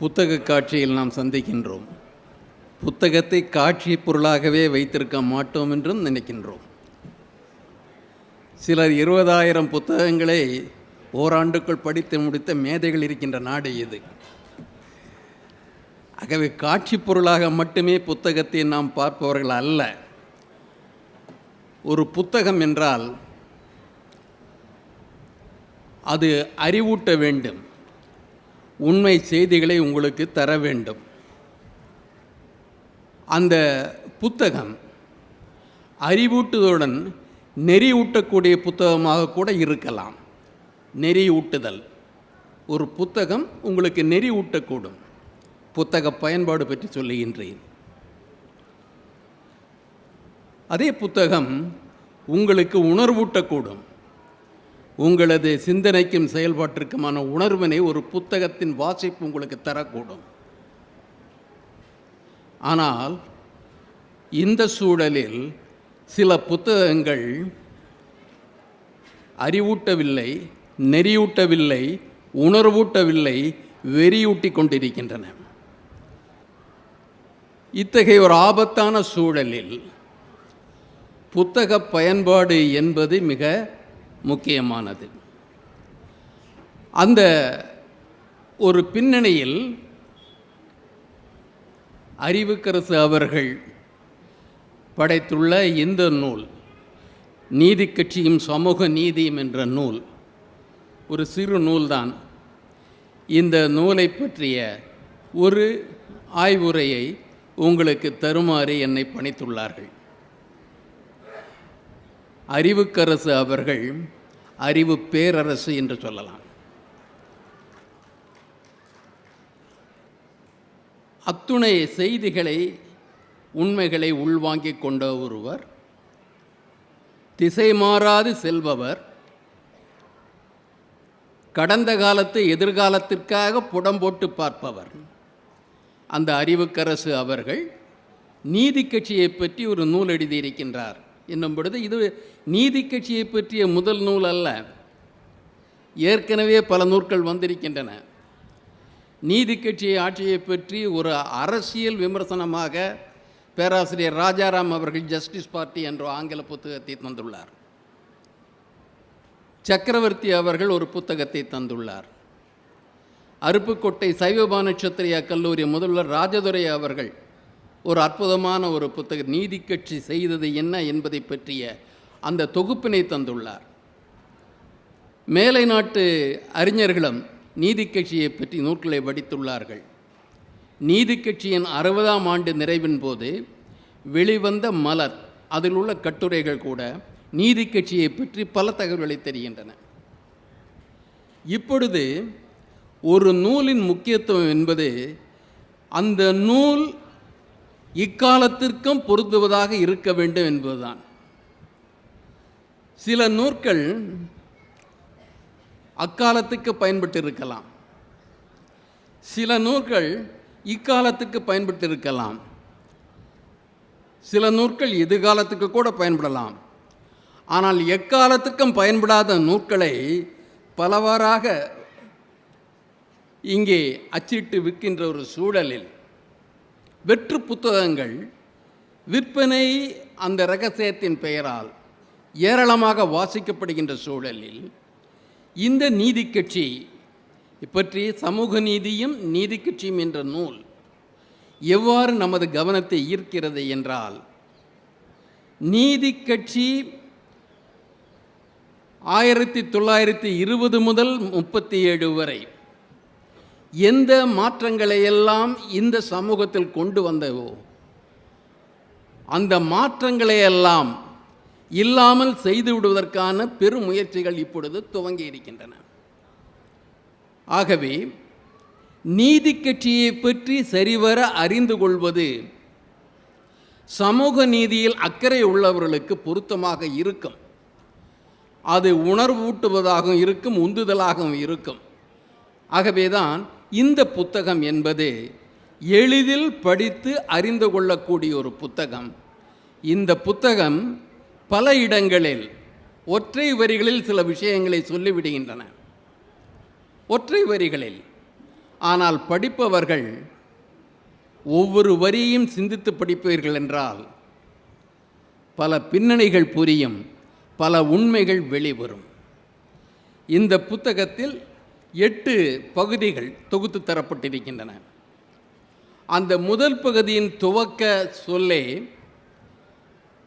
புத்தக காட்சியில் நாம் சந்திக்கின்றோம். புத்தகத்தை காட்சி பொருளாகவே வைத்திருக்க மாட்டோம் என்றும் நினைக்கின்றோம். சிலர் இருபதாயிரம் புத்தகங்களை ஓராண்டுக்குள் படித்து முடித்த மேதைகள் இருக்கின்ற நாடு இது. ஆகவே காட்சி பொருளாக மட்டுமே புத்தகத்தை நாம் பார்ப்பவர்கள் அல்ல. ஒரு புத்தகம் என்றால் அது அறிவூட்ட வேண்டும். உண்மை செய்திகளை உங்களுக்கு தர வேண்டும். அந்த புத்தகம் அறிவூட்டுதலுடன் நெறியூட்டக்கூடிய புத்தகமாக கூட இருக்கலாம். நெறி ஊட்டுதல் ஒரு புத்தகம் உங்களுக்கு நெறி ஊட்டக்கூடும் புத்தக பயன்பாடு பற்றி சொல்லுகின்றேன். அதே புத்தகம் உங்களுக்கு உணர்வூட்டக்கூடும். உங்களது சிந்தனைக்கும் செயல்பாட்டிற்குமான உணர்வினை ஒரு புத்தகத்தின் வாசிப்பு உங்களுக்கு தரக்கூடும். ஆனால் இந்த சூழலில் சில புத்தகங்கள் அறிவூட்டவில்லை நெறியூட்டவில்லை உணர்வூட்டவில்லை வெறியூட்டி கொண்டிருக்கின்றன. இத்தகைய ஒரு ஆபத்தான சூழலில் புத்தக பயன்பாடு என்பது மிக முக்கியமானது. அந்த ஒரு பின்னணியில் அறிவுக்கரசு அவர்கள் படைத்துள்ள இந்த நூல் நீதி கட்சியும் சமூக நீதியும் என்ற நூல் ஒரு சிறு நூல்தான். இந்த நூலை பற்றிய ஒரு ஆய்வுரையை உங்களுக்கு தருமாறு என்னை பணித்துள்ளார்கள். அறிவுக்கரசு அவர்கள் அறிவு பேரரசு என்று சொல்லலாம். அத்துணை செய்திகளை உண்மைகளை உள்வாங்கிக் கொண்ட ஒருவர் திசை மாறாது செல்பவர் கடந்த காலத்து எதிர்காலத்திற்காக புடம் போட்டு பார்ப்பவர். அந்த அறிவுக்கரசு அவர்கள் நீதி கட்சியை பற்றி ஒரு நூல் எழுதியிருக்கின்றார். என்னும் பொழுது இது நீதி கட்சியை பற்றிய முதல் நூல் அல்ல. ஏற்கனவே பல நூல்கள் வந்திருக்கின்றன. நீதி கட்சியை ஆட்சியை பற்றி ஒரு அரசியல் விமர்சனமாக பேராசிரியர் ராஜாராம் அவர்கள் ஜஸ்டிஸ் பார்ட்டி என்ற ஆங்கில புத்தகத்தை தந்துள்ளார். சக்கரவர்த்தி அவர்கள் ஒரு புத்தகத்தை தந்துள்ளார். அருப்புக்கோட்டை சைவபானச்சத்திரியா கல்லூரி முதல்வர் ராஜதுரை அவர்கள் ஒரு அற்புதமான ஒரு புத்தக நீதி கட்சி செய்தது என்ன என்பதை பற்றிய அந்த தொகுப்பினை தந்துள்ளார். மேலை நாட்டு அறிஞர்களும் நீதி கட்சியை பற்றி நூல்களை வடித்துள்ளார்கள். நீதி கட்சியின் அறுபதாம் ஆண்டு நிறைவின் போது வெளிவந்த மலர் அதில் உள்ள கட்டுரைகள் கூட நீதி கட்சியை பற்றி பல தகவல்களை தெரிகின்றன. இப்பொழுது ஒரு நூலின் முக்கியத்துவம் என்பது அந்த நூல் இக்காலத்திற்கும் பொருந்துவதாக இருக்க வேண்டும் என்பதுதான். சில நூற்கள் அக்காலத்துக்கு பயன்பட்டு இருக்கலாம் சில நூல்கள் இக்காலத்துக்கு பயன்பட்டு இருக்கலாம் சில நூற்கள் எதிர்காலத்துக்கு கூட பயன்படலாம். ஆனால் எக்காலத்துக்கும் பயன்படாத நூற்களை பலவாறாக இங்கே அச்சிட்டு விற்கின்ற ஒரு சூழலில் வெற்று புத்தகங்கள் விற்பனை அந்த ரகசியத்தின் பெயரால் ஏராளமாக வாசிக்கப்படுகின்ற சூழலில் இந்த நீதி கட்சி பற்றி சமூக நீதியும் நீதி கட்சியும் என்ற நூல் எவ்வாறு நமது கவனத்தை ஈர்க்கிறது என்றால் நீதி கட்சி ஆயிரத்தி தொள்ளாயிரத்தி இருபது முதல் முப்பத்தி ஏழு வரை எந்த மாற்றங்களை எல்லாம் இந்த சமூகத்தில் கொண்டு வந்தவோ அந்த மாற்றங்களை எல்லாம் இல்லாமல் செய்து விடுவதற்கான பெரும் முயற்சிகள் இப்பொழுது துவங்கி இருக்கின்றன. ஆகவே நீதி கட்சியை பற்றி சரிவர அறிந்து கொள்வது சமூக நீதியில் அக்கறை உள்ளவர்களுக்கு பொருத்தமாக இருக்கும். அது உணர்வூட்டுவதாகவும் இருக்கும் உந்துதலாகவும் இருக்கும். ஆகவேதான் இந்த புத்தகம் என்பது எளிதில் படித்து அறிந்து கொள்ளக்கூடிய ஒரு புத்தகம். இந்த புத்தகம் பல இடங்களில் ஒற்றை வரிகளில் சில விஷயங்களை சொல்லிவிடுகின்றன. ஒற்றை வரிகளில் ஆனால் படிப்பவர்கள் ஒவ்வொரு வரியையும் சிந்தித்து படிப்பீர்கள் என்றால் பல பின்னணிகள் புரியும் பல உண்மைகள் வெளிவரும். இந்த புத்தகத்தில் எட்டு பகுதிகள் தொகுத்து தரப்பட்டிருக்கின்றன. அந்த முதல் பகுதியின் துவக்க சொல்லே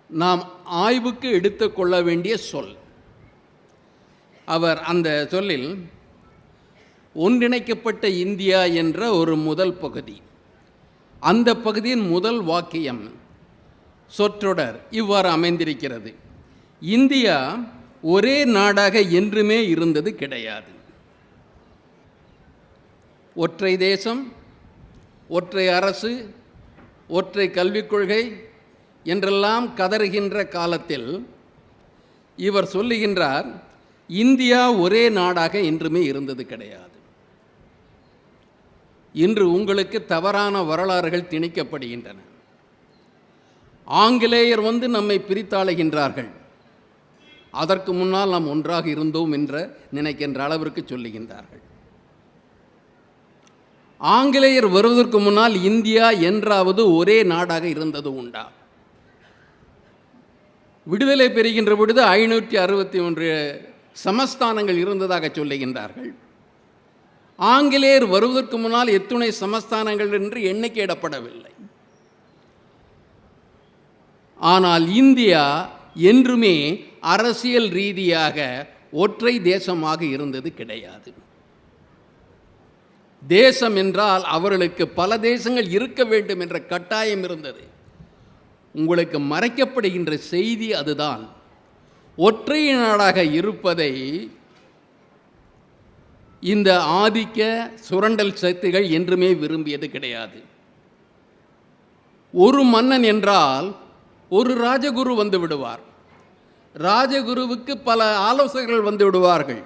நாம் ஆய்வுக்கு எடுத்துக்கொள்ள வேண்டிய சொல். அவர் அந்த சொல்லில் ஒன்றிணைக்கப்பட்ட இந்தியா என்ற ஒரு முதல் பகுதி. அந்த பகுதியின் முதல் வாக்கியம் சொற்றொடர் இவ்வாறு அமைந்திருக்கிறது. இந்தியா ஒரே நாடாக என்றுமே இருந்தது கிடையாது. ஒற்றை தேசம் ஒற்றை அரசு ஒற்றை கல்விக் கொள்கை என்றெல்லாம் கதறுகின்ற காலத்தில் இவர் சொல்லுகின்றார் இந்தியா ஒரே நாடாக என்றுமே இருந்தது கிடையாது. இன்று உங்களுக்கு தவறான வரலாறுகள் திணிக்கப்படுகின்றன. ஆங்கிலேயர் வந்து நம்மை பிரித்தாளுகின்றார்கள். அதற்கு முன்னால் நாம் ஒன்றாக இருந்தோம் என்ற நினைக்கின்ற அளவிற்கு சொல்லுகின்றார்கள். ஆங்கிலேயர் வருவதற்கு முன்னால் இந்தியா என்றாவது ஒரே நாடாக இருந்தது உண்டா? விடுதலை பெறுகின்ற பொழுது ஐநூற்றி அறுபத்தி ஒன்று சமஸ்தானங்கள் இருந்ததாக சொல்லுகின்றார்கள். ஆங்கிலேயர் வருவதற்கு முன்னால் எத்துணை சமஸ்தானங்கள் என்று எண்ணிக்கையிடப்படவில்லை. ஆனால் இந்தியா என்றுமே அரசியல் ரீதியாக ஒற்றை தேசமாக இருந்தது கிடையாது. தேசம் என்றால் அவர்களுக்கு பல தேசங்கள் இருக்க வேண்டும் என்ற கட்டாயம் இருந்தது. உங்களுக்கு மறைக்கப்படுகின்ற செய்தி அதுதான். ஒற்றை நாடாக இருப்பதை இந்த ஆதிக்க சுரண்டல் சக்திகள் என்றுமே விரும்பியது கிடையாது. ஒரு மன்னன் என்றால் ஒரு ராஜகுரு வந்து விடுவார். ராஜகுருவுக்கு பல ஆலோசகர்கள் வந்து விடுவார்கள்.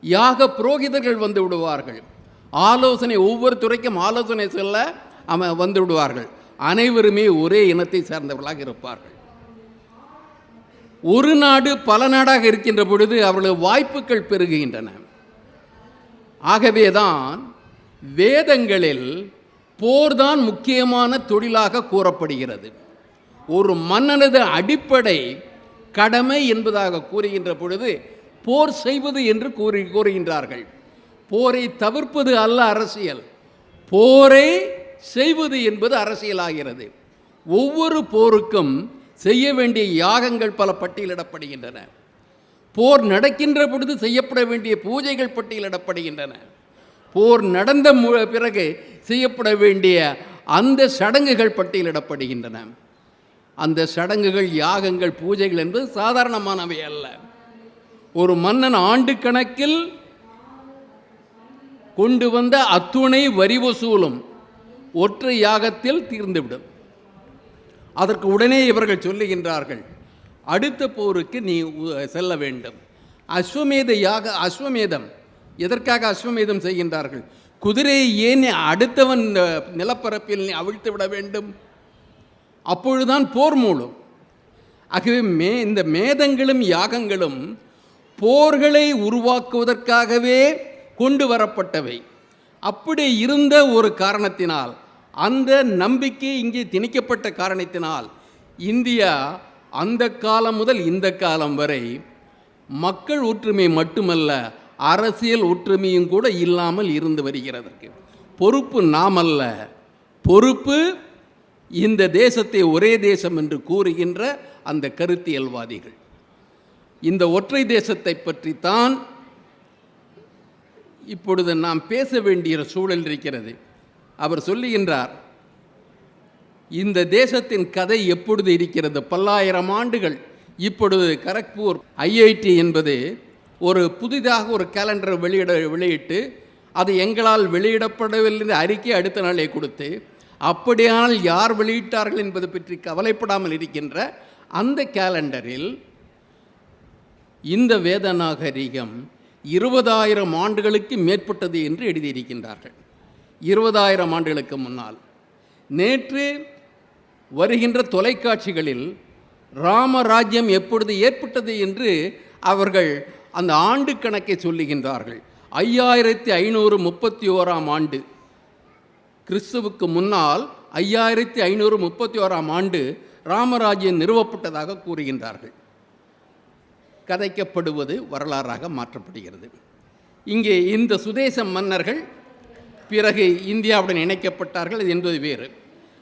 யாக புரோகிதர்கள் வந்து விடுவார்கள். ஆலோசனை ஒவ்வொரு துறைக்கும் ஆலோசனை சொல்ல அவன் வந்து விடுவார்கள் அனைவருமே ஒரே இனத்தை சேர்ந்தவர்களாக இருப்பார்கள். ஒரு நாடு பல நாடாக இருக்கின்ற பொழுது அவர்களுக்கு வாய்ப்புகள் பெருகுகின்றன. ஆகவேதான் வேதங்களில் போர்தான் முக்கியமான தொழிலாக கூறப்படுகிறது. ஒரு மன்னனது அடிப்படை கடமை என்பதாக கூறுகின்ற பொழுது போர் செய்வது என்று கூறி கூறுகின்றார்கள். போரை தவிர்ப்பது அல்ல அரசியல். போரை செய்வது என்பது அரசியலாகிறது. ஒவ்வொரு போருக்கும் செய்ய வேண்டிய யாகங்கள் பல பட்டியலிடப்படுகின்றன. போர் நடக்கின்ற பொழுது செய்யப்பட வேண்டிய பூஜைகள் பட்டியலிடப்படுகின்றன. போர் நடந்த மு- பிறகு செய்யப்பட வேண்டிய அந்த சடங்குகள் பட்டியலிடப்படுகின்றன. அந்த சடங்குகள் யாகங்கள் பூஜைகள் என்பது சாதாரணமானவை அல்ல. ஒரு மன்னன் ஆண்டு கணக்கில் கொண்டு வந்த அத்துணை வரி வசூலும் ஒற்றை யாகத்தில் தீர்ந்துவிடும். அதற்கு உடனே இவர்கள் சொல்லுகின்றார்கள் அடுத்த போருக்கு நீ செல்ல வேண்டும். அஸ்வமேத யாக அஸ்வமேதம். எதற்காக அஸ்வமேதம் செய்கின்றார்கள்? குதிரையை ஏன் அடுத்தவன் நிலப்பரப்பில் நீ அவிழ்த்து விட வேண்டும்? அப்பொழுதுதான் போர் மூலம் ஆகவே மே இந்த மேதங்களும் யாகங்களும் போர்களை உருவாக்குவதற்காகவே கொண்டு வரப்பட்டவை. அப்படி இருந்த ஒரு காரணத்தினால் அந்த நம்பிக்கை இங்கே திணிக்கப்பட்ட காரணத்தினால் இந்தியா அந்த காலம் முதல் இந்த காலம் வரை மக்கள் ஒற்றுமை மட்டுமல்ல அரசியல் ஒற்றுமையும் கூட இல்லாமல் இருந்து வருகிறதற்கு. பொறுப்பு நாமல்ல. பொறுப்பு இந்த தேசத்தை ஒரே தேசம் என்று கூறுகின்ற அந்த கருத்தியல்வாதிகள். இந்த ஒற்றை தேசத்தை பற்றித்தான் இப்பொழுது நாம் பேச வேண்டிய சூழல் இருக்கிறது. அவர் சொல்லுகின்றார் இந்த தேசத்தின் கதை எப்பொழுது இருக்கிறது? பல்லாயிரம் ஆண்டுகள். இப்பொழுது கரக்பூர் ஐஐடி என்பது ஒரு புதிதாக ஒரு கேலண்டர் வெளியிட வெளியிட்டு அது எங்களால் வெளியிடப்படவில்லை என்ற அறிக்கை அடுத்த நாளே கொடுத்து அப்படியானால் யார் வெளியிட்டார்கள் என்பது பற்றி கவலைப்படாமல் இருக்கின்ற அந்த கேலண்டரில் இந்த வேத நாகரிகம் இருபதாயிரம் ஆண்டுகளுக்கு மேற்பட்டது என்று எழுதியிருக்கின்றார்கள். இருபதாயிரம் ஆண்டுகளுக்கு முன்னால். நேற்று வருகின்ற தொலைக்காட்சிகளில் ராமராஜ்யம் எப்பொழுது ஏற்பட்டது என்று அவர்கள் அந்த ஆண்டு கணக்கை சொல்லுகின்றார்கள். ஐயாயிரத்தி ஐநூறு முப்பத்தி ஓராம் ஆண்டு. கிறிஸ்துவுக்கு முன்னால் ஐயாயிரத்தி ஐநூறு முப்பத்தி ஓராம் ஆண்டு ராமராஜ்யம் நிறுவப்பட்டதாக கூறுகின்றார்கள். கதைக்கப்படுவது வரலாறாக மாற்றப்படுகிறது. இங்கே இந்த சுதேச மன்னர்கள் பிறகு இந்தியாவுடன் இணைக்கப்பட்டார்கள் என்பது வேறு.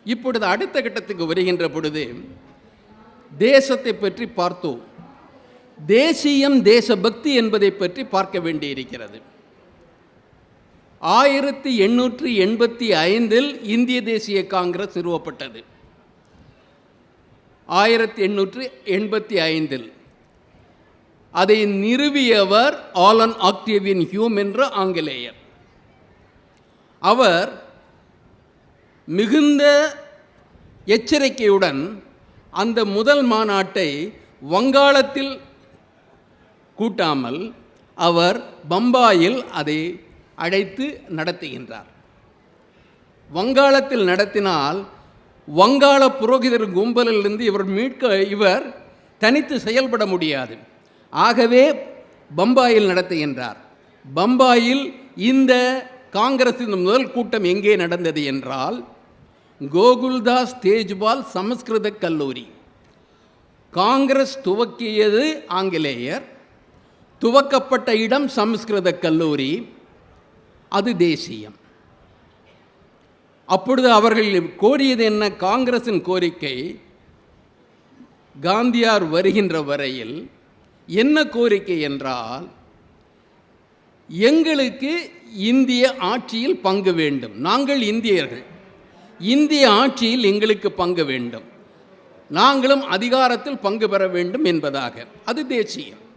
இப்பொழுது அடுத்த கட்டத்துக்கு வருகின்ற பொழுது தேசத்தை பற்றி பார்த்தோம். தேசியம் தேசபக்தி என்பதை பற்றி பார்க்க வேண்டியிருக்கிறது. ஆயிரத்தி எண்ணூற்றி எண்பத்தி ஐந்தில் இந்திய தேசிய காங்கிரஸ் நிறுவப்பட்டது. ஆயிரத்தி எண்ணூற்றி எண்பத்தி ஐந்தில் அதை நிறுவியவர் ஆலன் ஆக்டேவியன் ஹியூம் என்ற ஆங்கிலேயர். அவர் மிகுந்த எச்சரிக்கையுடன் அந்த முதல் மாநாட்டை வங்காளத்தில் கூட்டாமல் அவர் பம்பாயில் அதை அழைத்து நடத்துகின்றார். வங்காளத்தில் நடத்தினால் வங்காள புரோகிதர் கும்பலிலிருந்து இவர் மீட்க இவர் தனித்து செயல்பட முடியாது. ஆகவே பம்பாயில் நடத்துகின்றார் பம்பாயில் இந்த காங்கிரஸின் முதல் கூட்டம் எங்கே நடந்தது என்றால் கோகுல்தாஸ் தேஜ்பால் சமஸ்கிருத கல்லூரி. காங்கிரஸ் துவக்கியது ஆங்கிலேயர் துவக்கப்பட்ட இடம் சமஸ்கிருத கல்லூரி அது தேசியம். அப்பொழுது அவர்கள் கோரியது என்ன? காங்கிரஸின் கோரிக்கை காந்தியார் வருகின்ற வரையில் என்ன கோரிக்கை என்றால் எங்களுக்கு இந்திய ஆட்சியில் பங்கு வேண்டும். நாங்கள் இந்தியர்கள். இந்திய ஆட்சியில் எங்களுக்கு பங்கு வேண்டும். நாங்களும் அதிகாரத்தில் பங்கு பெற வேண்டும் என்பதாக. அது தேசியம்.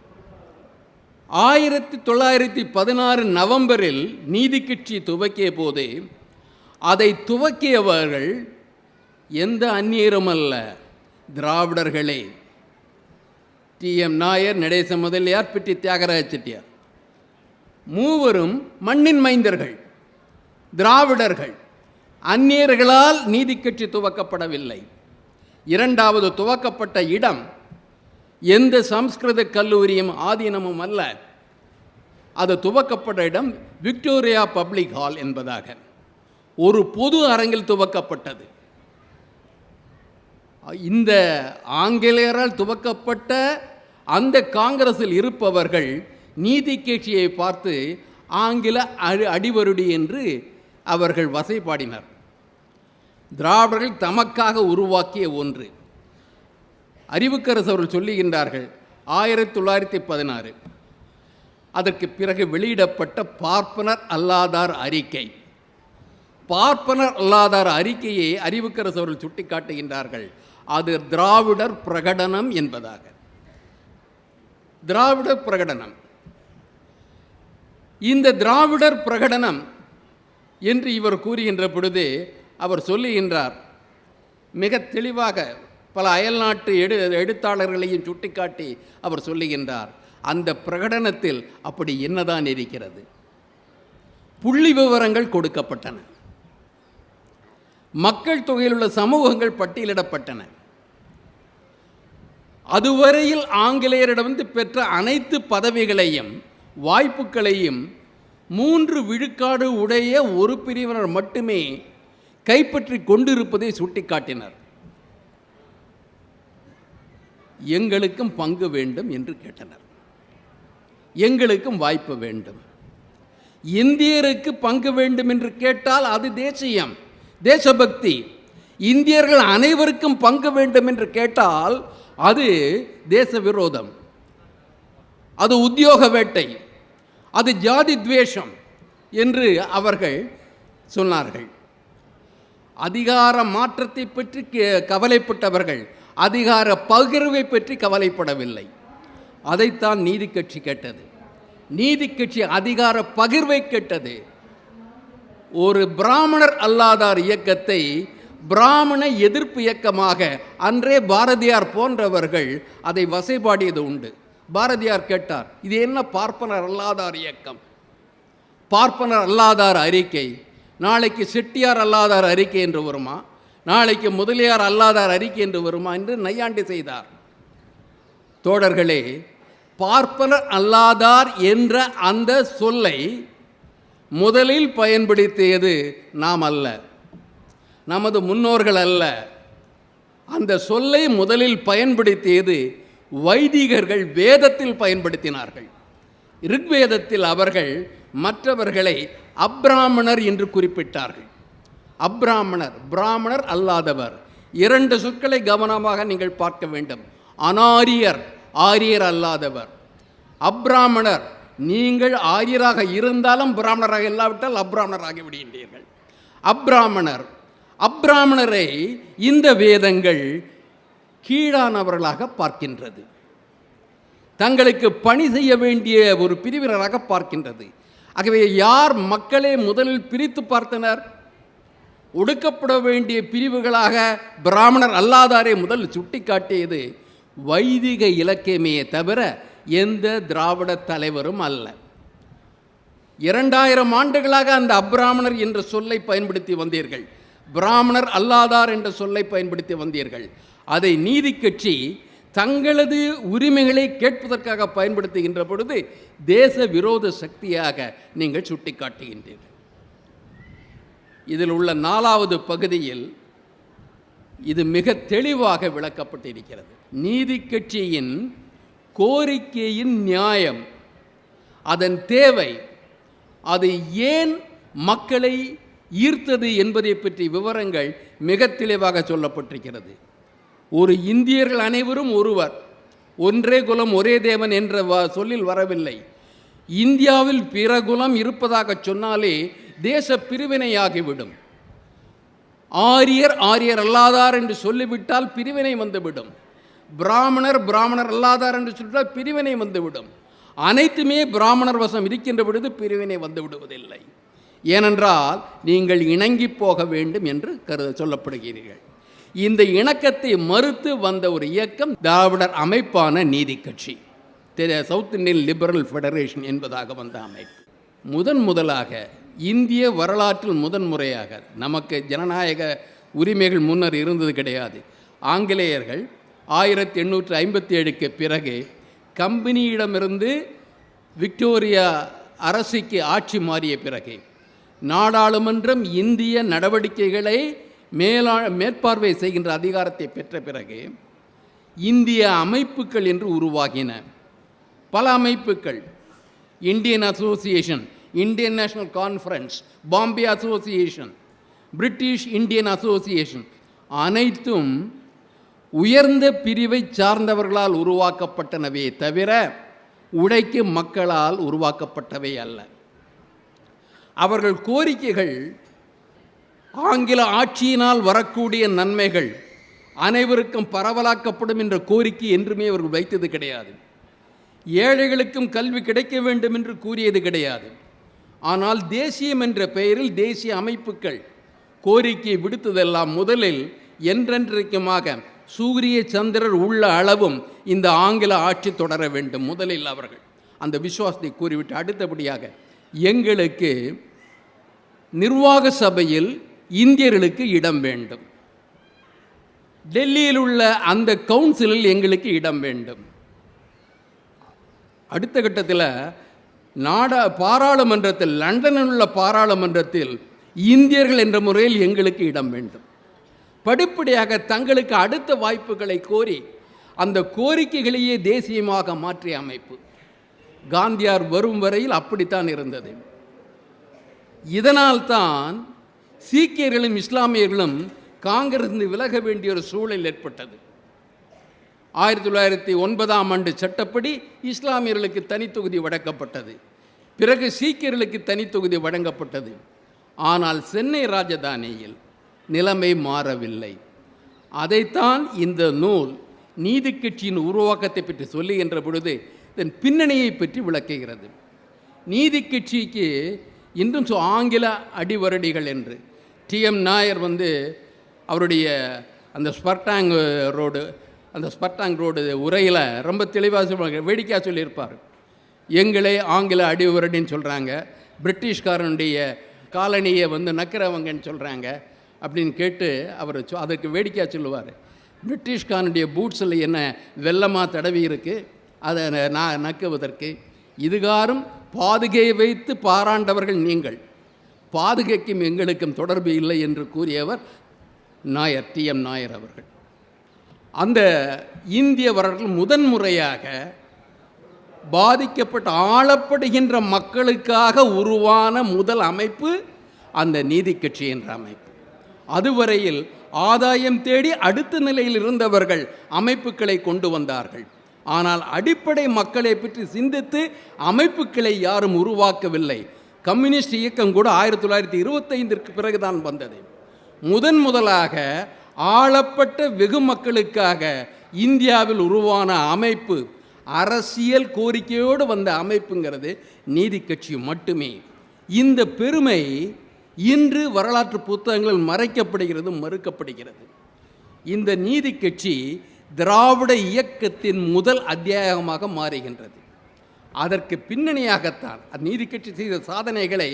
ஆயிரத்தி தொள்ளாயிரத்தி பதினாறு நவம்பரில் நீதி கட்சி துவக்கிய போது அதை துவக்கியவர்கள் எந்த அந்நியரும் அல்ல திராவிடர்களே. டி எம் நாயர் நடேச முதலியார் பிட்டி தியாகராஜ செட்டியார். மூவரும் மண்ணின் மைந்தர்கள் திராவிடர்கள். அந்நியர்களால் நீதி கட்சி துவக்கப்படவில்லை. இரண்டாவது துவக்கப்பட்ட இடம் எந்த சம்ஸ்கிருத கல்லூரியும் ஆதீனமும் அல்ல. அது துவக்கப்பட்ட இடம் விக்டோரியா பப்ளிக் ஹால் என்பதாக. ஒரு பொது அரங்கில் துவக்கப்பட்டது. இந்த ஆங்கிலேயரால் துவக்கப்பட்ட அந்த காங்கிரஸில் இருப்பவர்கள் நீதி கட்சியை பார்த்து ஆங்கில அடி அடிவருடி என்று அவர்கள் வசைப்பாடினர் திராவிடர்கள் தமக்காக உருவாக்கிய ஒன்று. அறிவுக்கரசு அவர்கள் சொல்லுகின்றார்கள் ஆயிரத்தி தொள்ளாயிரத்தி பதினாறு. அதற்கு பிறகு வெளியிடப்பட்ட பார்ப்பனர் அல்லாதார் அறிக்கை. பார்ப்பனர் அல்லாதார் அறிக்கையை அறிவுக்கரசு அவர்கள் சுட்டிக்காட்டுகின்றார்கள். அது திராவிடர் பிரகடனம் என்பதாக. திராவிடர் பிரகடனம். இந்த திராவிடர் பிரகடனம் என்று இவர் கூறுகின்ற பொழுது அவர் சொல்லுகின்றார். மிக தெளிவாக பல அயல்நாட்டு எடு எழுத்தாளர்களையும் சுட்டிக்காட்டி அவர் சொல்லுகின்றார். அந்த பிரகடனத்தில் அப்படி என்னதான் இருக்கிறது? புள்ளி விவரங்கள் கொடுக்கப்பட்டன. மக்கள் தொகையில் உள்ள சமூகங்கள் பட்டியலிடப்பட்டன. அதுவரையில் ஆங்கிலேயரிடமிருந்து பெற்ற அனைத்து பதவிகளையும் வாய்ப்புகளையும் மூன்று விழுக்காடு உடைய ஒரு பிரிவினர் மட்டுமே கைப்பற்றி கொண்டிருப்பதை சுட்டிக்காட்டினர். எங்களுக்கும் பங்கு வேண்டும் என்று கேட்டனர். எங்களுக்கும் வாய்ப்பு வேண்டும். இந்தியருக்கு பங்கு வேண்டும் என்று கேட்டால் அது தேசியம். தேசபக்தி. இந்தியர்கள் அனைவருக்கும் பங்கு வேண்டும் என்று கேட்டால் அது தேச விரோதம் அது உத்தியோக வேட்டை. அது ஜாதி துவேஷம் என்று அவர்கள் சொன்னார்கள். அதிகார மாற்றத்தை பற்றி கே- கவலைப்பட்டவர்கள் அதிகார பகிர்வை பற்றி கவலைப்படவில்லை. அதைத்தான் நீதி கட்சி கேட்டது. நீதி கட்சி அதிகார பகிர்வை கேட்டது. ஒரு பிராமணர் அல்லாதார் இயக்கத்தை பிராமண எதிர்ப்பு இயக்கமாக அன்றே பாரதியார் போன்றவர்கள் அதை வசைபாடியது உண்டு. பாரதியார் கேட்டார் இது என்ன பார்ப்பனர் அல்லாதார் இயக்கம்? பார்ப்பனர் அல்லாதார் அறிக்கை. நாளைக்கு செட்டியார் அல்லாதார் அறிக்கை என்று வருமா? நாளைக்கு முதலியார் அல்லாதார் அறிக்கை என்று வருமா? என்று நையாண்டி செய்தார். தோழர்களே பார்ப்பனர் அல்லாதார் என்ற அந்த சொல்லை முதலில் பயன்படுத்தியது நாம் அல்ல. நமது முன்னோர்கள் அல்ல. அந்த சொல்லை முதலில் பயன்படுத்தியது வைதிகர்கள் வேதத்தில் பயன்படுத்தினார்கள். ரிக்வேதத்தில் அவர்கள் மற்றவர்களை அப்ராமணர் என்று குறிப்பிட்டார்கள். அப்ராமணர் பிராமணர் அல்லாதவர். இரண்டு சொற்களை கவனமாக நீங்கள் பார்க்க வேண்டும். அனாரியர் ஆரியர் அல்லாதவர். அப்ராமணர் நீங்கள் ஆரியராக இருந்தாலும் பிராமணராக இல்லாவிட்டால் அப்ராமணராகி விடுகின்றீர்கள். அப்ராமணர் அப்ராமணரை இந்த வேதங்கள் கீழானவர்களாக பார்க்கின்றது. தங்களுக்கு பணி செய்ய வேண்டிய ஒரு பிரிவினராக பார்க்கின்றது. ஆகவே யார் மக்களே முதலில் பிரித்து பார்த்தனர்? ஒடுக்கப்பட வேண்டிய பிரிவுகளாக பிராமணர் அல்லாதாரை முதல் சுட்டிக்காட்டியது வைதிக இலக்கியமே தவிர எந்த திராவிட தலைவரும் அல்ல. இரண்டாயிரம் ஆண்டுகளாக அந்த அப்ராமணர் என்ற சொல்லை பயன்படுத்தி வந்தீர்கள். பிராமணர் அல்லாதார் என்ற சொல்லை பயன்படுத்தி வந்தீர்கள். அதை நீதி கட்சி தங்களது உரிமைகளை கேட்பதற்காக பயன்படுத்துகின்ற பொழுது தேச விரோத சக்தியாக நீங்கள் சுட்டிக்காட்டுகின்றீர்கள். இதில் உள்ள நாலாவது பகுதியில் இது மிக தெளிவாக விளக்கப்பட்டிருக்கிறது. நீதி கட்சியின் கோரிக்கையின் நியாயம். அதன் தேவை அது ஏன் மக்களை ஈர்த்தது என்பதை பற்றி விவரங்கள் மிக தெளிவாக சொல்லப்பட்டிருக்கிறது. ஒரு இந்தியர்கள் அனைவரும் ஒருவர் ஒன்றே குலம் ஒரே தேவன் என்ற வ- சொல்லில் வரவில்லை. இந்தியாவில் பிற குலம் இருப்பதாக சொன்னாலே தேச பிரிவினையாகிவிடும். ஆரியர் ஆரியர் அல்லாதார் என்று சொல்லிவிட்டால் பிரிவினை வந்துவிடும். பிராமணர் பிராமணர் அல்லாதார் என்று சொல்லிட்டால் பிரிவினை வந்துவிடும். அனைத்துமே பிராமணர் வசம் இருக்கின்ற பொழுது பிரிவினை வந்து விடுவதில்லை ஏனென்றால் நீங்கள் இணங்கி போக வேண்டும் என்று கருத சொல்லப்படுகிறீர்கள். இந்த இணக்கத்தை மறுத்து வந்த ஒரு இயக்கம் திராவிடர் அமைப்பான நீதி கட்சி. தெ- சவுத் இந்தியன் லிபரல் ஃபெடரேஷன் என்பதாக வந்த அமைப்பு. முதன் முதலாக இந்திய வரலாற்றில் முதன் முறையாக நமக்கு ஜனநாயக உரிமைகள் முன்னர் இருந்தது கிடையாது. ஆங்கிலேயர்கள் ஆயிரத்தி எண்ணூற்றி ஐம்பத்தி ஏழுக்கு பிறகு கம்பெனியிடமிருந்து விக்டோரியா அரசுக்கு ஆட்சி மாறிய பிறகு நாடாளுமன்றம் இந்திய நடவடிக்கைகளை மேலா மேற்பார்வை செய்கின்ற அதிகாரத்தை பெற்ற பிறகு இந்திய அமைப்புகள் என்று உருவாகின. பல அமைப்புகள் Indian association Indian national conference Bombay association British Indian association அனைத்தும் உயர்ந்த பிரிவை சார்ந்தவர்களால் உருவாக்கப்பட்டனவே தவிர உடைக்கு மக்களால் உருவாக்கப்பட்டவை அல்ல. அவர்கள் கோரிக்கைகள் ஆங்கில ஆட்சியினால் வரக்கூடிய நன்மைகள் அனைவருக்கும் பரவலாக்கப்படும் என்ற கோரிக்கை என்றுமே அவர்கள் வைத்தது கிடையாது. ஏழைகளுக்கும் கல்வி கிடைக்க வேண்டும் என்று கூறியது கிடையாது. ஆனால் தேசியம் என்ற பெயரில் தேசிய அமைப்புகள் கோரிக்கை விடுத்ததெல்லாம் முதலில் என்றென்றைக்குமாக சூரிய சந்திரர் உள்ள அளவும் இந்த ஆங்கில ஆட்சி தொடர வேண்டும் முதலில் அவர்கள். அந்த விசுவாசத்தை கூறிவிட்டு அடுத்தபடியாக எங்களுக்கு நிர்வாக சபையில் இந்தியர்களுக்கு இடம் வேண்டும். டெல்லியில் உள்ள அந்த கவுன்சிலில் எங்களுக்கு இடம் வேண்டும். அடுத்த கட்டத்தில் நாடா பாராளுமன்றத்தில் லண்டனில் உள்ள பாராளுமன்றத்தில் இந்தியர்கள் என்ற முறையில் எங்களுக்கு இடம் வேண்டும். படிப்படியாக தங்களுக்கு அடுத்த வாய்ப்புகளை கோரி அந்த கோரிக்கைகளையே தேசியமாக மாற்றிய அமைப்பு. காந்தியார் வரும் வரையில் அப்படித்தான் இருந்தது. இதனால்தான் சீக்கியர்களும் இஸ்லாமியர்களும் காங்கிரஸ் விலக வேண்டிய ஒரு சூழல் ஏற்பட்டது. ஆயிரத்தி தொள்ளாயிரத்தி ஒன்பதாம் ஆண்டு சட்டப்படி இஸ்லாமியர்களுக்கு தனித்தொகுதி வழங்கப்பட்டது. பிறகு சீக்கியர்களுக்கு தனித்தொகுதி வழங்கப்பட்டது. ஆனால் சென்னை ராஜதானியில் நிலைமை மாறவில்லை. அதைத்தான் இந்த நூல் நீதி கட்சியின் உருவாக்கத்தை பற்றி சொல்லுகின்ற பொழுது இதன் பின்னணியை பற்றி விளக்குகிறது. நீதி கட்சிக்கு இன்றும் சொ ஆங்கில அடிவரடிகள் என்று டிஎம் நாயர் வந்து அவருடைய அந்த ஸ்பர்டாங் ரோடு அந்த ஸ்பர்டாங் ரோடு உரையில் ரொம்ப தெளிவாக சொல்லுவாங்க வேடிக்கையாக சொல்லியிருப்பார். எங்களே ஆங்கில அடிவரடின்னு சொல்கிறாங்க பிரிட்டிஷ்காரனுடைய காலனியை வந்து நக்கிறவங்கன்னு சொல்கிறாங்க அப்படின்னு கேட்டு அவர் சொ- அதற்கு வேடிக்கையாக சொல்லுவார். பிரிட்டிஷ்காரனுடைய பூட்ஸில் என்ன வெள்ளமாக தடவி இருக்கு அதை நான் நக்குவதற்கு. இதுகாரும் பாதுகை வைத்து பாராண்டவர்கள் நீங்கள். பாதுகைக்கும் எங்களுக்கும் தொடர்பு இல்லை என்று கூறியவர் நாயர் டி எம் நாயர் அவர்கள். அந்த இந்திய வரலாற்றில் முதன்முறையாக பாதிக்கப்பட்ட ஆளப்படுகின்ற மக்களுக்காக உருவான முதல் அமைப்பு அந்த நீதி கட்சி என்ற அமைப்பு. அதுவரையில் ஆதாயம் தேடி அடுத்த நிலையில் இருந்தவர்கள் அமைப்புகளை கொண்டு வந்தார்கள். ஆனால் அடிப்படை மக்களை பற்றி சிந்தித்து அமைப்புகளை யாரும் உருவாக்கவில்லை. கம்யூனிஸ்ட் இயக்கம் கூட ஆயிரத்தி தொள்ளாயிரத்தி இருபத்தைந்திற்கு பிறகுதான் வந்தது. முதன் முதலாக ஆளப்பட்ட வெகு மக்களுக்காக இந்தியாவில் உருவான அமைப்பு அரசியல் கோரிக்கையோடு வந்த அமைப்புங்கிறது நீதி கட்சி மட்டுமே. இந்த பெருமை இன்று வரலாற்று புத்தகங்களில் மறைக்கப்படுகிறது மறுக்கப்படுகிறது. இந்த நீதி கட்சி திராவிட இயக்கத்தின் முதல் அத்தியாயமாக மாறுகின்றது. அதற்கு பின்னணியாகத்தான் நீதி கட்சி செய்த சாதனைகளை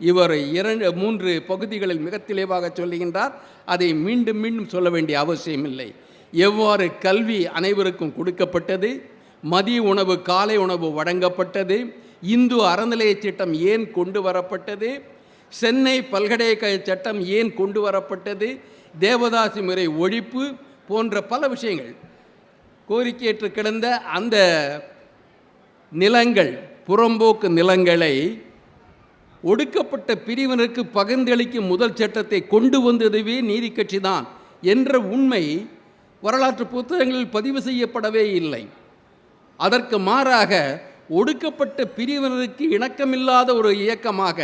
இவர் இரண்டு மூன்று பகுதிகளில் மிக தெளிவாக சொல்லுகின்றார். அதை மீண்டும் மீண்டும் சொல்ல வேண்டிய அவசியமில்லை எவ்வாறு கல்வி அனைவருக்கும் கொடுக்கப்பட்டது மதிய உணவு காலை உணவு வழங்கப்பட்டது இந்து அறநிலைய சட்டம் ஏன் கொண்டு வரப்பட்டது சென்னை பல்கலைக்கழக சட்டம் ஏன் கொண்டு வரப்பட்டது? தேவதாசி முறை ஒழிப்பு போன்ற பல விஷயங்கள். கோரிக்கையற்று கிடந்த அந்த நிலங்கள் புறம்போக்கு நிலங்களை ஒடுக்கப்பட்ட பிரிவினருக்கு பகிர்ந்தளிக்கும் முதல் சட்டத்தை கொண்டு வந்ததுவே நீதி கட்சி தான் என்ற உண்மை வரலாற்று புத்தகங்களில் பதிவு செய்யப்படவே இல்லை. அதற்கு மாறாக ஒடுக்கப்பட்ட பிரிவினருக்கு இணக்கமில்லாத ஒரு இயக்கமாக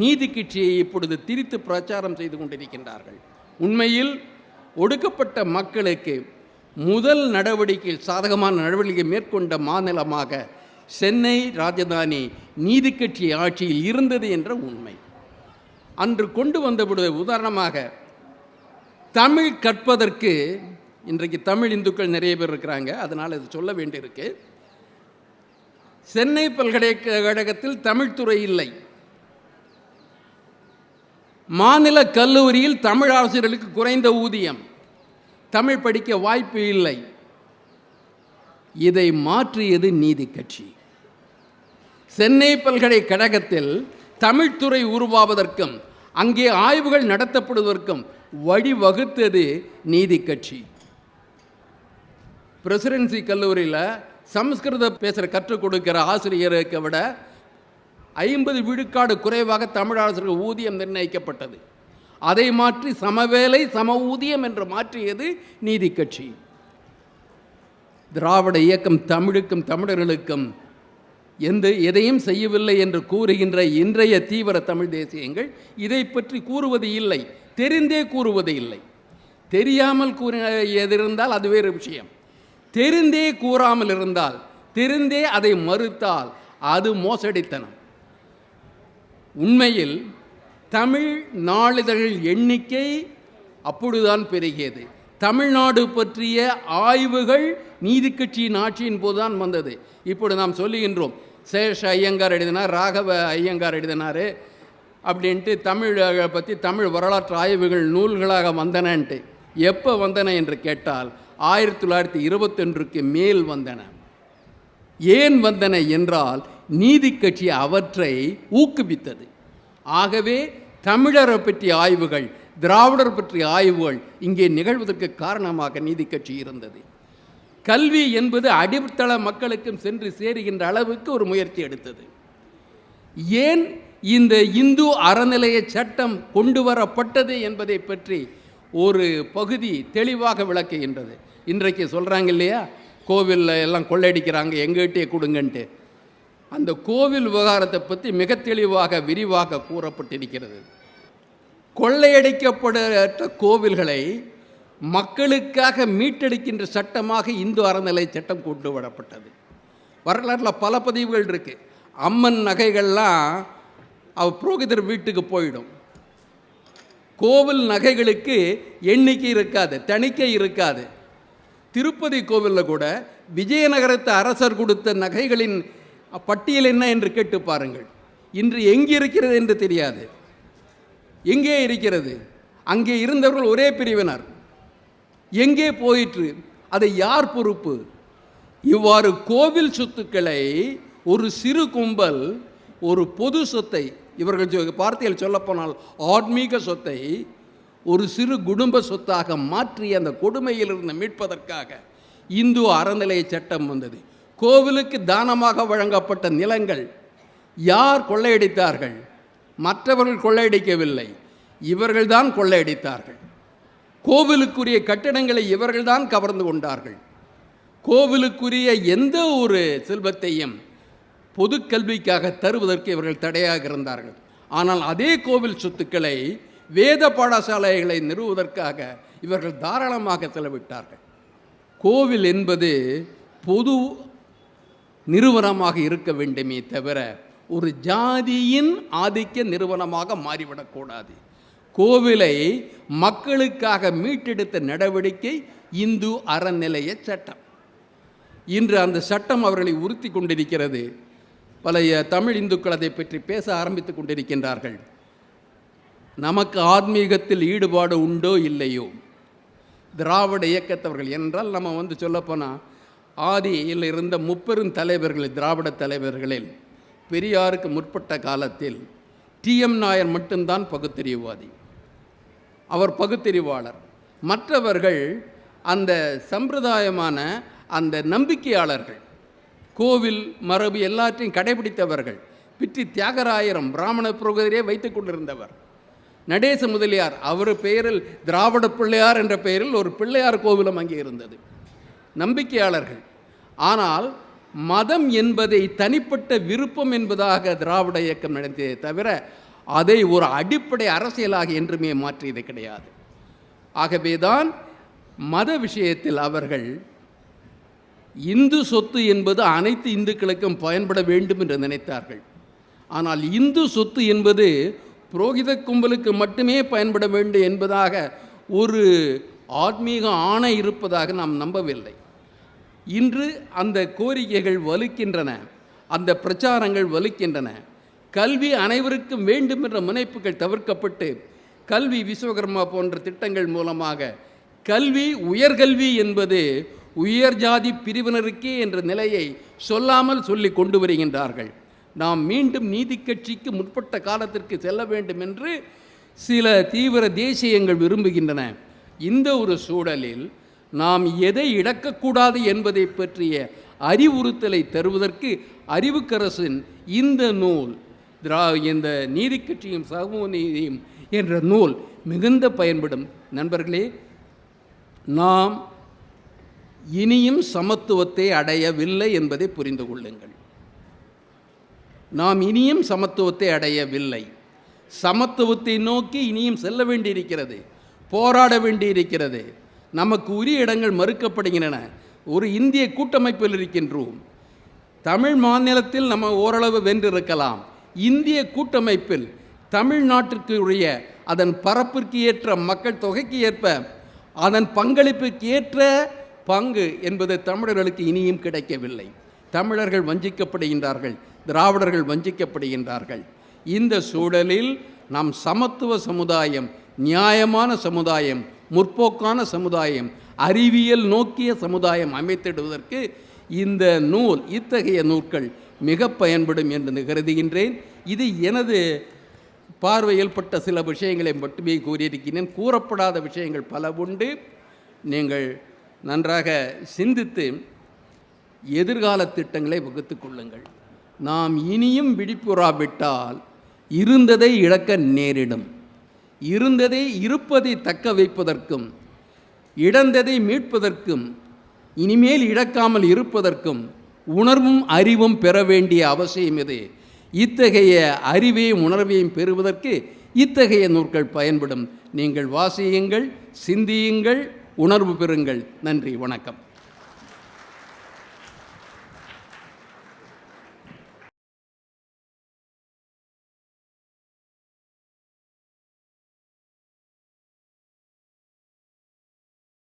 நீதி கட்சியை இப்பொழுது திரித்து பிரச்சாரம் செய்து கொண்டிருக்கின்றார்கள். உண்மையில் ஒடுக்கப்பட்ட மக்களுக்கு முதல் நடவடிக்கை சாதகமான நடவடிக்கை மேற்கொண்ட மாநிலமாக சென்னை ராஜதானி நீதி கட்சி ஆட்சியில் இருந்தது என்ற உண்மை. அன்று கொண்டு வந்தபொழுது உதாரணமாக தமிழ் கற்பதற்கு இன்றைக்கு தமிழ் இந்துக்கள் நிறைய பேர் இருக்கிறாங்க அதனால் இது சொல்ல வேண்டியிருக்கு. சென்னை பல்கலைக்கழகத்தில் தமிழ்துறை இல்லை. மாநில கல்லூரியில் தமிழ் ஆசிரியர்களுக்கு குறைந்த ஊதியம். தமிழ் படிக்க வாய்ப்பு இல்லை. இதை மாற்றியது நீதி கட்சி. சென்னை பல்கலைக்கழகத்தில் தமிழ்துறை உருவாவதற்கும் அங்கே ஆய்வுகள் நடத்தப்படுவதற்கும் வழிவகுத்தது நீதி கட்சி. பிரசிடென்சி கல்லூரியில் சமஸ்கிருத பேசுகிற கற்றுக் கொடுக்கிற ஆசிரியருக்கு விட ஐம்பது விழுக்காடு குறைவாக தமிழ் அரசர்கள் ஊதியம் நிர்ணயிக்கப்பட்டது. அதை மாற்றி சமவேலை சம ஊதியம் என்று மாற்றியது நீதி கட்சி. திராவிட இயக்கம் தமிழுக்கும் தமிழர்களுக்கும் எந்த எதையும் செய்யவில்லை என்று கூறுகின்ற இன்றைய தீவிர தமிழ் தேசியங்கள் இதை பற்றி கூறுவது இல்லை. தெரிந்தே கூறுவது இல்லை. தெரியாமல் கூற எதிர்ந்தால் அது வேறு விஷயம். தெரிந்தே கூறாமல் இருந்தால் தெரிந்தே அதை மறுத்தால் அது மோசடித்தனம். உண்மையில் தமிழ் நாளிதழ்கள் எண்ணிக்கை அப்பொழுதுதான் பெருகியது. தமிழ்நாடு பற்றிய ஆய்வுகள் நீதி கட்சியின் ஆட்சியின் போதுதான் வந்தது. இப்பொழுது நாம் சொல்லுகின்றோம் சேஷ ஐயங்கார் எழுதினார் ராகவ ஐயங்கார் எழுதினார் அப்படின்ட்டு தமிழை பற்றி தமிழ் வரலாற்று ஆய்வுகள் நூல்களாக வந்தனன்ட்டு. எப்போ வந்தன என்று கேட்டால் ஆயிரத்தி தொள்ளாயிரத்தி இருபத்தொன்றுக்கு மேல் வந்தன. ஏன் வந்தன என்றால் நீதி கட்சி அவற்றை ஊக்குவித்தது. ஆகவே தமிழரை பற்றிய ஆய்வுகள் திராவிடர் பற்றிய ஆய்வுகள் இங்கே நிகழ்வதற்கு காரணமாக நீதி கட்சி இருந்தது. கல்வி என்பது அடித்தள மக்களுக்கும் சென்று சேருகின்ற அளவுக்கு ஒரு முயற்சி எடுத்தது. ஏன் இந்த இந்து அறநிலைய சட்டம் கொண்டு வரப்பட்டது என்பதை பற்றி ஒரு பகுதி தெளிவாக விளக்குகின்றது. இன்றைக்கு சொல்கிறாங்க இல்லையா? கோவிலில் எல்லாம் கொள்ளையடிக்கிறாங்க எங்ககிட்டே கொடுங்கன்ட்டு. அந்த கோவில் விவகாரத்தை பற்றி மிக தெளிவாக விரிவாக கூறப்பட்டிருக்கிறது. கொள்ளையடிக்கப்பட்ட கோவில்களை மக்களுக்காக மீட்டெடுக்கின்ற சட்டமாக இந்து அறநிலை சட்டம் கொண்டு வரப்பட்டது. வரலாற்றில் பல பதிவுகள் இருக்குது அம்மன் நகைகள்லாம் அவ புரோகிதர் வீட்டுக்கு போயிடும். கோவில் நகைகளுக்கு எண்ணிக்கை இருக்காது தணிக்கை இருக்காது. திருப்பதி கோவிலில் கூட விஜயநகரத்து அரசர் கொடுத்த நகைகளின் பட்டியல் என்ன என்று கேட்டு பாருங்கள். இன்று எங்கே இருக்கிறது என்று தெரியாது. எங்கே இருக்கிறது? அங்கே இருந்தவர்கள் ஒரே பிரிவினர். எங்கே போயிற்று? அதை யார் பொறுப்பு? இவ்வாறு கோவில் சொத்துக்களை ஒரு சிறு கும்பல் ஒரு பொது சொத்தை இவர்கள் பார்த்தையில் வார்த்தையில் சொல்லப்போனால் ஆன்மீக சொத்தை ஒரு சிறு குடும்ப சொத்தாக மாற்றி அந்த கொடுமையிலிருந்து மீட்பதற்காக இந்து அறநிலைய சட்டம் வந்தது. கோவிலுக்கு தானமாக வழங்கப்பட்ட நிலங்கள் யார் கொள்ளையடித்தார்கள்? மற்றவர்கள் கொள்ளையடிக்கவில்லை. இவர்கள்தான் கொள்ளையடித்தார்கள். கோவிலுக்குரிய கட்டிடங்களை இவர்கள்தான் கவர்ந்து கொண்டார்கள். கோவிலுக்குரிய எந்த ஒரு செல்வத்தையும் பொது கல்விக்காக தருவதற்கு இவர்கள் தடையாக இருந்தார்கள். ஆனால் அதே கோவில் சொத்துக்களை வேத பாடசாலைகளை நிறுவுவதற்காக இவர்கள் தாராளமாக செலவிட்டார்கள். கோவில் என்பது பொது நிறுவனமாக இருக்க வேண்டுமே தவிர ஒரு ஜாதியின் ஆதிக்க நிறுவனமாக மாறிவிடக்கூடாது. கோவிலை மக்களுக்காக மீட்டெடுத்த நடவடிக்கை இந்து அறநிலைய சட்டம். இன்று அந்த சட்டம் அவர்களை உறுத்தி கொண்டிருக்கிறது. பழைய தமிழ் இந்துக்கள் அதை பற்றி பேச ஆரம்பித்து கொண்டிருக்கின்றார்கள். நமக்கு ஆத்மீகத்தில் ஈடுபாடு உண்டோ இல்லையோ? திராவிட இயக்கத்தவர்கள் என்றால் நம்ம வந்து சொல்லப்போனால் ஆதியில் இருந்த முப்பெரும் தலைவர்களில் திராவிட தலைவர்களில் பெரியாருக்கு முற்பட்ட காலத்தில் டிஎம் நாயர் மட்டும்தான் பகுத்தறிவுவாதி. அவர் பகுத்தறிவாளர். மற்றவர்கள் அந்த சம்பிரதாயமான அந்த நம்பிக்கையாளர்கள் கோவில் மரபு எல்லாற்றையும் கடைபிடித்தவர்கள் பிற்றி தியாகராயரம் பிராமண புரோகதிரே வைத்துக் கொண்டிருந்தவர். நடேச முதலியார் அவர் பெயரில் திராவிட பிள்ளையார் என்ற பெயரில் ஒரு பிள்ளையார் கோவிலம் அங்கே இருந்தது. நம்பிக்கையாளர்கள். ஆனால் மதம் என்பதை தனிப்பட்ட விருப்பம் என்பதாக திராவிட இயக்கம் நடத்தியதை தவிர அதை ஒரு அடிப்படை அரசியலாக என்றுமே மாற்றியது கிடையாது. ஆகவேதான் மத விஷயத்தில் அவர்கள் இந்து சொத்து என்பது அனைத்து இந்துக்களுக்கும் பயன்பட வேண்டும் என்று நினைத்தார்கள். ஆனால் இந்து சொத்து என்பது புரோகித கும்பலுக்கு மட்டுமே பயன்பட வேண்டும் என்பதாக ஒரு ஆத்மீக ஆணை இருப்பதாக நாம் நம்பவில்லை. இன்று அந்த கோரிக்கைகள் வலுக்கின்றன அந்த பிரச்சாரங்கள் வலுக்கின்றன. கல்வி அனைவருக்கும் வேண்டும் என்ற முனைப்புகள் தவிர்க்கப்பட்டு கல்வி விஸ்வகர்மா போன்ற திட்டங்கள் மூலமாக கல்வி உயர்கல்வி என்பது உயர் ஜாதி பிரிவினருக்கே என்ற நிலையை சொல்லாமல் சொல்லி கொண்டு வருகின்றார்கள். நாம் மீண்டும் நீதி கட்சிக்கு முற்பட்ட காலத்திற்கு செல்ல வேண்டும் என்று சில தீவிர தேசியங்கள் விரும்புகின்றன. இந்த ஒரு சூழலில் நாம் எதை இழக்கக்கூடாது என்பதை பற்றிய அறிவுறுத்தலை தருவதற்கு அறிவுக்கரசின் இந்த நூல் திரா இந்த நீதி கட்சியும் சமூக நீதியும் என்ற நூல் மிகுந்த பயன்படும். நண்பர்களே நாம் இனியும் சமத்துவத்தை அடையவில்லை என்பதை புரிந்து கொள்ளுங்கள். நாம் இனியும் சமத்துவத்தை அடையவில்லை. சமத்துவத்தை நோக்கி இனியும் செல்ல வேண்டியிருக்கிறது போராட வேண்டியிருக்கிறது. நமக்கு உரிய இடங்கள் மறுக்கப்படுகின்றன. ஒரு இந்திய கூட்டமைப்பில் இருக்கின்றோம். தமிழ் மாநிலத்தில் நம்ம ஓரளவு வென்றிருக்கலாம். இந்திய கூட்டமைப்பில் தமிழ்நாட்டிற்கு உரிய அதன் பரப்பிற்கு ஏற்ற மக்கள் தொகைக்கு ஏற்ப அதன் பங்களிப்புக்கு ஏற்ற பங்கு என்பது தமிழர்களுக்கு இனியும் கிடைக்கவில்லை. தமிழர்கள் வஞ்சிக்கப்படுகின்றார்கள் திராவிடர்கள் வஞ்சிக்கப்படுகின்றார்கள். இந்த சூழலில் நாம் சமத்துவ சமுதாயம் நியாயமான சமுதாயம் முற்போக்கான சமுதாயம் அறிவியல் நோக்கிய சமுதாயம் அமைத்திடுவதற்கு இந்த நூல் இத்தகைய நூல்கள் மிக பயன்படும் என்று கருதுகின்றேன். இது எனது பார்வையில் பட்ட சில விஷயங்களை மட்டுமே கூறியிருக்கிறேன். கூறப்படாத விஷயங்கள் பல உண்டு. நீங்கள் நன்றாக சிந்தித்து எதிர்கால திட்டங்களை வகுத்து கொள்ளுங்கள். நாம் இனியும் விழிப்புறாவிட்டால் இருந்ததை இழக்க நேரிடும். இருந்ததை இருப்பதை தக்க வைப்பதற்கும் இழந்ததை மீட்பதற்கும் இனிமேல் இழக்காமல் இருப்பதற்கும் உணர்வும் அறிவும் பெற வேண்டிய அவசியம் இது. இத்தகைய அறிவையும் உணர்வையும் பெறுவதற்கு இத்தகைய நூற்கள் பயன்படும். நீங்கள் வாசியுங்கள் சிந்தியுங்கள் உணர்வு பெறுங்கள். நன்றி வணக்கம்.